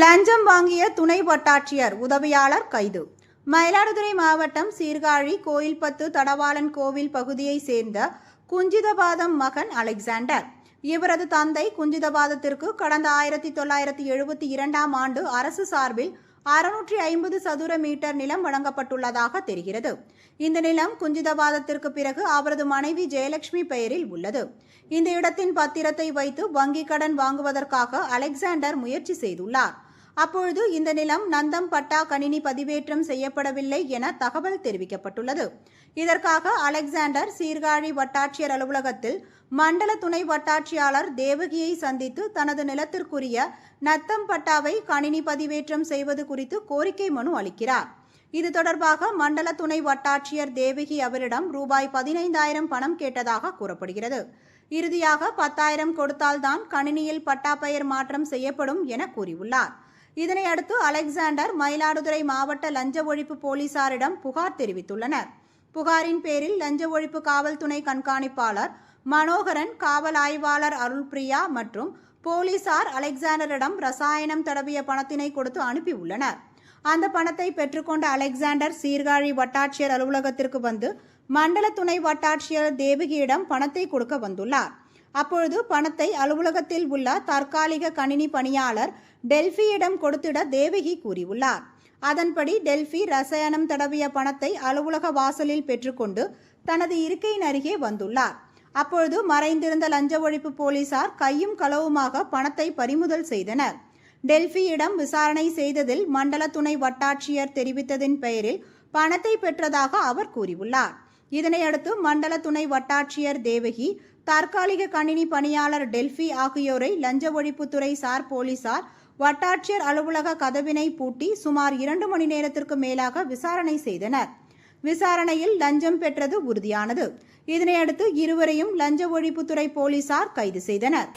லஞ்சம் வாங்கிய துணை வட்டாட்சியர் உதவியாளர் கைது. மயிலாடுதுறை மாவட்டம் சீர்காழி கோயில்பத்து தடவாளன் கோவில் பகுதியைச் சேர்ந்த குஞ்சிதபாதம் மகன் அலெக்சாண்டர். இவரது தந்தை குஞ்சிதபாதத்திற்கு கடந்த ஆயிரத்தி தொள்ளாயிரத்தி எழுபத்தி இரண்டாம் ஆண்டு அரசு சார்பில் அறுநூற்றி ஐம்பது சதுர மீட்டர் நிலம் வழங்கப்பட்டுள்ளதாக தெரிகிறது. இந்த நிலம் குஞ்சிதபாதத்திற்கு பிறகு அவரது மனைவி ஜெயலட்சுமி பெயரில் உள்ளது. இந்த இடத்தின் பத்திரத்தை வைத்து வங்கிக் கடன் வாங்குவதற்காக அலெக்சாண்டர் முயற்சி செய்துள்ளார். அப்பொழுது இந்த நிலம் நந்தம் பட்டா கணினி பதிவேற்றம் செய்யப்படவில்லை என தகவல் தெரிவிக்கப்பட்டுள்ளது. இதற்காக அலெக்சாண்டர் சீர்காழி வட்டாட்சியர் அலுவலகத்தில் மண்டல துணை வட்டாட்சியாளர் தேவகியை சந்தித்து தனது நிலத்திற்குரிய நத்தம் பட்டாவை கணினி பதிவேற்றம் செய்வது குறித்து கோரிக்கை மனு அளிக்கிறார். இது தொடர்பாக மண்டல துணை வட்டாட்சியர் தேவகி அவரிடம் ரூபாய் பதினைந்தாயிரம் பணம் கேட்டதாக கூறப்படுகிறது. இறுதியாக பத்தாயிரம் கொடுத்தால்தான் கணினியில் பட்டா பெயர் மாற்றம் செய்யப்படும் என கூறியுள்ளார். இதனை அடுத்து அலெக்சாண்டர் மயிலாடுதுறை மாவட்ட லஞ்ச ஒழிப்பு போலீசாரிடம் புகார் தெரிவித்துள்ளனர். புகாரின் பேரில் லஞ்ச ஒழிப்பு காவல் துணை கண்காணிப்பாளர் மனோகரன் காவல் ஆய்வாளர் அருள்பிரியா மற்றும் போலீசார் அலெக்சாண்டரிடம் ரசாயனம் தடவிய பணத்தினை கொடுத்து அனுப்பியுள்ளனர். அந்த பணத்தை பெற்றுக்கொண்ட அலெக்சாண்டர் சீர்காழி வட்டாட்சியர் அலுவலகத்திற்கு வந்து மண்டல துணை வட்டாட்சியர் தேவகியிடம் பணத்தை கொடுக்க வந்துள்ளார். அப்பொழுது பணத்தை அலுவலகத்தில் உள்ள தற்காலிக கணினி பணியாளர் டெல்பியிடம் கொடுத்திட தேவகி கூறியுள்ளார். அதன்படி டெல்பி ரசாயனம் தடவிய பணத்தை அலுவலக வாசலில் பெற்றுக்கொண்டு தனது இருக்கையின் அருகே வந்துள்ளார். அப்பொழுது மறைந்திருந்த லஞ்ச ஒழிப்பு போலீசார் கையும் களவுமாக பணத்தை பறிமுதல் செய்தனர். டெல்பியிடம் விசாரணை செய்ததில் மண்டல துணை வட்டாட்சியர் தெரிவித்ததின் பெயரில் பணத்தை பெற்றதாக அவர் கூறியுள்ளார். இதனையடுத்து மண்டல துணை வட்டாட்சியர் தேவகி தற்காலிக கணினி பணியாளர் டெல்பி ஆகியோரை லஞ்ச ஒழிப்புத்துறை சார் போலீசார் வட்டாட்சியர் அலுவலக கதவினை பூட்டி சுமார் இரண்டு மணி நேரத்திற்கு மேலாக விசாரணை செய்தனர். விசாரணையில் லஞ்சம் பெற்றது உறுதியானது. இதனையடுத்து இருவரையும் லஞ்ச ஒழிப்புத்துறை போலீசார் கைது செய்தனர்.